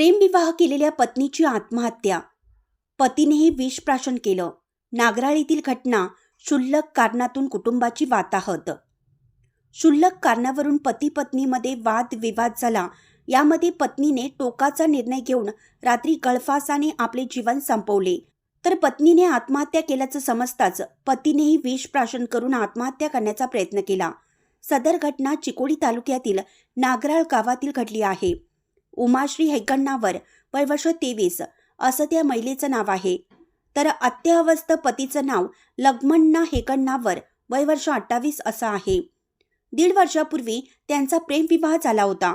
प्रेमविवाह केलेल्या पत्नीची आत्महत्या. पतीनेही विषप्राशन केलं. नागराळीतील घटना क्षुल्लक कारणातून कुटुंबाची वाताहत. क्षुल्लक कारणावरून पती पत्नीमध्ये वाद विवाद झाला. यामध्ये पत्नीने टोकाचा निर्णय घेऊन रात्री गळफासाने आपले जीवन संपवले. तर पत्नीने आत्महत्या केल्याचं समजताच पतीनेही विषप्राशन करून आत्महत्या करण्याचा प्रयत्न केला. सदर घटना चिकोडी तालुक्यातील नागराळ गावातील घडली आहे. उमाश्री हेगण्णावर वय वर्ष तेवीस असं त्या महिलेचं नाव आहे. तर अत्यावस्थ पतीचं नाव लग्मण्णा हेगण्णावर वय वर्ष अठ्ठावीस असं आहे. दीड वर्षापूर्वी त्यांचा प्रेमविवाह झाला होता.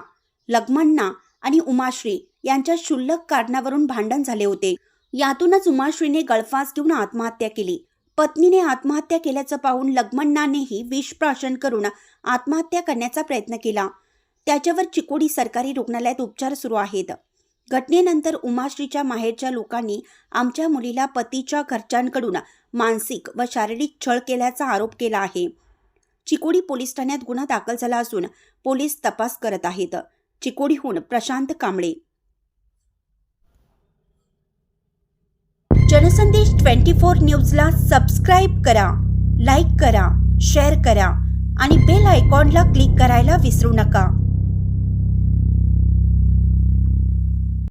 लग्मण्णा आणि उमाश्री यांच्या क्षुल्लक कारणावरून भांडण झाले होते. यातूनच उमाश्रीने गळफास घेऊन आत्महत्या केली. पत्नीने आत्महत्या केल्याचं पाहून लग्मण्णानेही विषप्राशन करून आत्महत्या करण्याचा प्रयत्न केला. त्याच्यावर चिकोडी सरकारी रुग्णालयात उपचार सुरू आहेत. घटनेनंतर उमाश्रीच्या माहेरच्या लोकांनी आमच्या मुलीला पतीच्या घरच्यांकडून मानसिक व शारीरिक छळ केल्याचा आरोप केला आहे. चिकोडी पोलीस ठाण्यात गुन्हा दाखल झाला असून पोलीस तपास करत आहेत. चिकोडीहून प्रशांत कांबळे. जनसंदेश ट्वेंटी फोर न्यूजला सबस्क्राईब करा लाईक करा शेअर करा आणि बेल आयकॉनला क्लिक करायला विसरू नका.